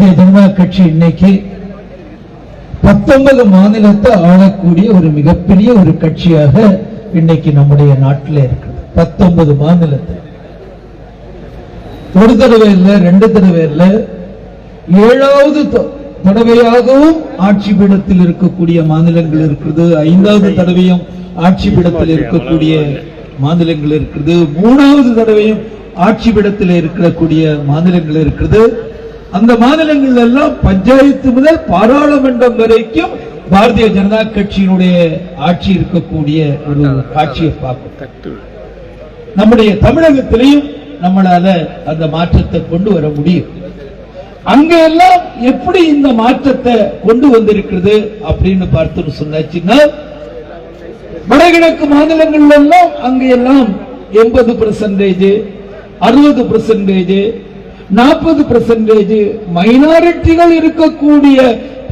பாரதிய ஜனதா கட்சி இன்னைக்கு பத்தொன்பது மாநிலத்தை ஆளக்கூடிய ஒரு மிகப்பெரிய ஒரு கட்சியாக இன்னைக்கு நம்முடைய நாட்டில் இருக்குது பத்தொன்பது மாநிலத்தை. ஒரு தடவை இல்லை ரெண்டு தடவை இல்லை ஏழாவது தடவையாகவும் ஆட்சி பீடத்தில் இருக்கக்கூடிய மாநிலங்கள் இருக்குது ஐந்தாவது தடவையும் ஆட்சி பீடத்தில் இருக்கக்கூடிய மாநிலங்கள் இருக்குது மூணாவது தடவையும் ஆட்சி பீடத்தில் இருக்கக்கூடிய மாநிலங்கள் இருக்குது அந்த மாநிலங்கள் எல்லாம் பஞ்சாயத்து முதல் பாராளுமன்றம் வரைக்கும் பாரதிய ஜனதா கட்சியினுடைய ஆட்சி இருக்கக்கூடிய ஒரு காட்சியை பார்க்கும் நம்முடைய தமிழகத்திலையும் நம்மளால அந்த மாற்றத்தை கொண்டு வர முடியும். அங்கெல்லாம் எப்படி இந்த மாற்றத்தை கொண்டு வந்திருக்கிறது அப்படின்னு பார்த்து சொன்னாச்சுன்னா வடகிழக்கு மாநிலங்கள் எல்லாம் அங்க எல்லாம் எண்பது பெர்சன்டேஜ் அறுபது பெர்சன்டேஜ் நாற்பது பெர்சன்டேஜ் மைனாரிட்டிகள் இருக்கக்கூடிய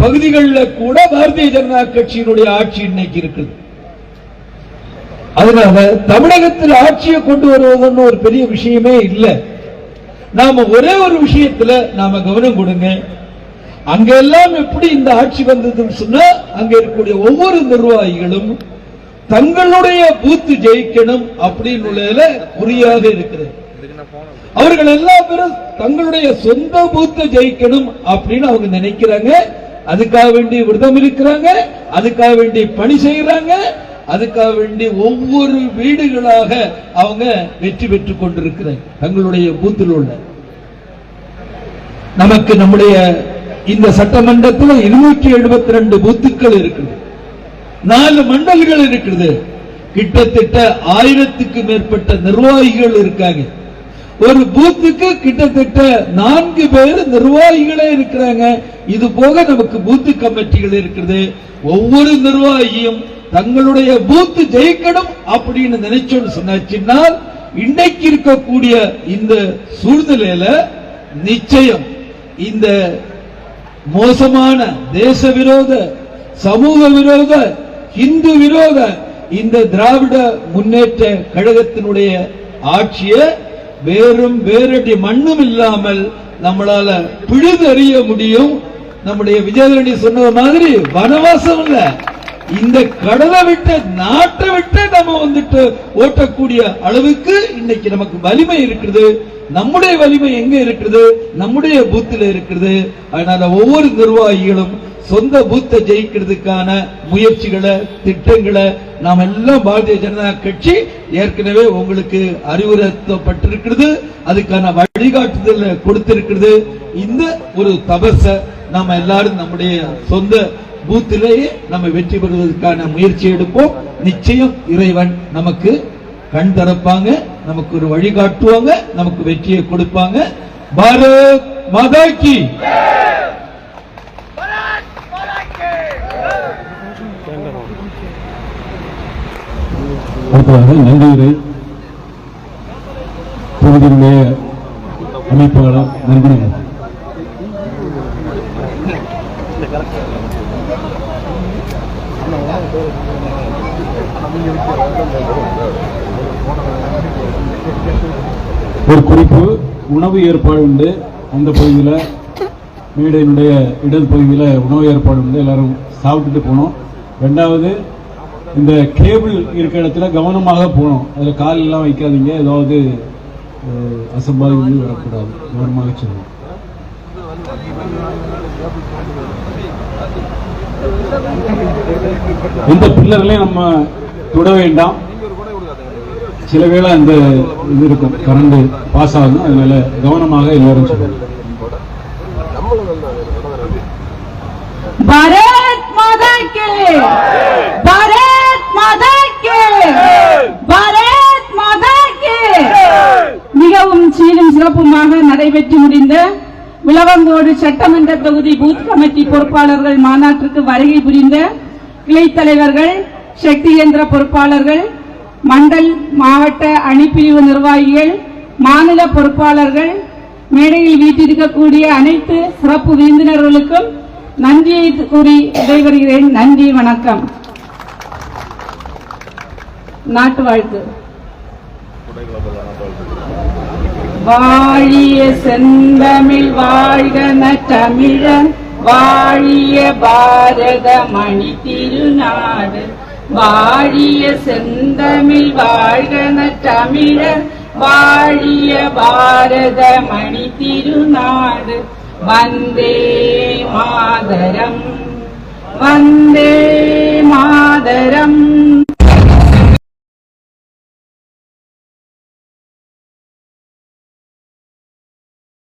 பகுதிகளில் கூட பாரதிய ஜனதா கட்சியினுடைய ஆட்சி இன்னைக்கு இருக்குது. அதனால தமிழகத்தில் ஆட்சியை கொண்டு வருவதுன்னு ஒரு பெரிய விஷயமே இல்லை. நாம ஒரே ஒரு விஷயத்துல நாம கவனம் கொடுங்க. அங்கெல்லாம் எப்படி இந்த ஆட்சி வந்ததுன்னு சொன்னா அங்க இருக்கக்கூடிய ஒவ்வொரு நிர்வாகிகளும் தங்களுடைய பூத்து ஜெயிக்கணும் அப்படின்னு உள்ளதுல குறியாக இருக்கிறது. அவர்கள் எல்லா பேரும் தங்களுடைய சொந்த பூத்த ஜெயிக்கணும் அப்படின்னு அவங்க நினைக்கிறாங்க. அதுக்காக வேண்டி விரதம் இருக்கிறாங்க. அதுக்காக வேண்டி பணி செய்யறாங்க அதுக்காக வேண்டி ஒவ்வொரு வீடுகளாக அவங்க வெற்றி பெற்றுக் கொண்டிருக்கிறாங்க. தங்களுடைய பூத்தில் உள்ள. நமக்கு நம்முடைய இந்த சட்டமன்றத்தில் இருநூற்றி எழுபத்தி ரெண்டு பூத்துக்கள் இருக்குது. நாலு மண்டல்கள் இருக்குது. கிட்டத்தட்ட ஆயிரத்துக்கு மேற்பட்ட நிர்வாகிகள் இருக்காங்க. ஒரு பூத்துக்கு கிட்டத்தட்ட நான்கு பேர் நிர்வாகிகளே இருக்கிறாங்க. இது போக நமக்கு பூத்து கமிட்டிகள் இருக்கிறது. ஒவ்வொரு நிர்வாகியும் தங்களுடைய பூத்து ஜெயிக்கணும் அப்படின்னு நினைச்சோன்னு சொன்னாச்சுன்னா இன்னைக்கு இருக்கக்கூடிய இந்த சூழ்நிலையில நிச்சயம் இந்த மோசமான தேச விரோத சமூக விரோத இந்து விரோத இந்த திராவிட முன்னேற்ற கழகத்தினுடைய ஆட்சியை வேறும் வேறடி மண்ணும் இல்லாமல் நம்மளால பிழுதறிய முடியும். நம்முடைய விஜயதரணி சொன்னது மாதிரி வனவாசம் இல்ல. இந்த கடலை விட்டு நாட்டை விட்டு நம்ம வந்துட்டு ஓட்டக்கூடிய அளவுக்கு இன்னைக்கு நமக்கு வலிமை இருக்குது நம்முடைய வலிமை எங்க இருக்குது நம்முடைய பூத்தில் இருக்கிறது. அதனால ஒவ்வொரு நிர்வாகிகளும் சொந்த பூத்தை ஜெயிக்கிறதுக்கான முயற்சிகளை திட்டங்களை நாம் எல்லாம் பாரதிய ஜனதா கட்சி ஏற்கனவே உங்களுக்கு அறிவுறுத்தப்பட்டிருக்கிறது. அதுக்கான வழிகாட்டுதல் கொடுத்திருக்கிறது. இந்த ஒரு தபச நாம எல்லாரும் நம்முடைய சொந்த பூத்திலேயே நம்ம வெற்றி பெறுவதற்கான முயற்சி எடுப்போம். நிச்சயம் இறைவன் நமக்கு கண் திறப்பாங்க. நமக்கு ஒரு வழி காட்டுவாங்க நமக்கு வெற்றியை கொடுப்பாங்க. பாரத் மதா கி. தொகுதியினுடைய நன்றியுரை. நன்றி Thank you. ஒரு குறிப்பு உணவு ஏற்பாடு உண்டு. அந்த பகுதியில் மேடையினுடைய இடது பகுதியில் உணவு ஏற்பாடு உண்டு. எல்லாரும் சாப்பிட்டுட்டு போனோம். ரெண்டாவது இந்த கேபிள் இருக்கிற இடத்துல கவனமாக போகணும். அதில் கால் எல்லாம் வைக்காதீங்க. ஏதாவது அஹ், அசம்பாவிதங்கள் வரக்கூடாது. கவனமாக சொல்லணும் இந்த பில்லர்லையும் நம்ம தொட வேண்டாம். சில வேளை அந்த இது இருக்கும் கரண்ட் பாஸ் ஆகும் அதனால கவனமாக எல்லாரும் சொல்லணும் மாதா கே பாரத் மாதா கே பாரத் மாதா கே. மிகவும் சீரும் சிறப்புமாக நடைபெற்று முடிந்த உலகங்கோடு சட்டமன்ற தொகுதி பூத் கமிட்டி பொறுப்பாளர்கள் மாநாட்டிற்கு வருகை புரிந்த கிளை தலைவர்கள் சக்தி இயந்திர பொறுப்பாளர்கள் மண்டல் மாவட்ட அணிப்பிரிவு நிர்வாகிகள் மாநில பொறுப்பாளர்கள் மேடையில் வீட்டிருக்கக்கூடிய அனைத்து சிறப்பு விருந்தினர்களுக்கும் நன்றியை கூறி விடைபெறுகிறேன். நன்றி வணக்கம். நாட்டு வாழ்த்து. வாழிய செந்தமிழ் வாழ்கன தமிழன் வாழிய பாரத மணி திருநாடு வாழிய செந்தமிழ் வாழ்கன தமிழன் வாழிய பாரத மணி திருநாடு வந்தே மாதரம் வந்தே மாதரம்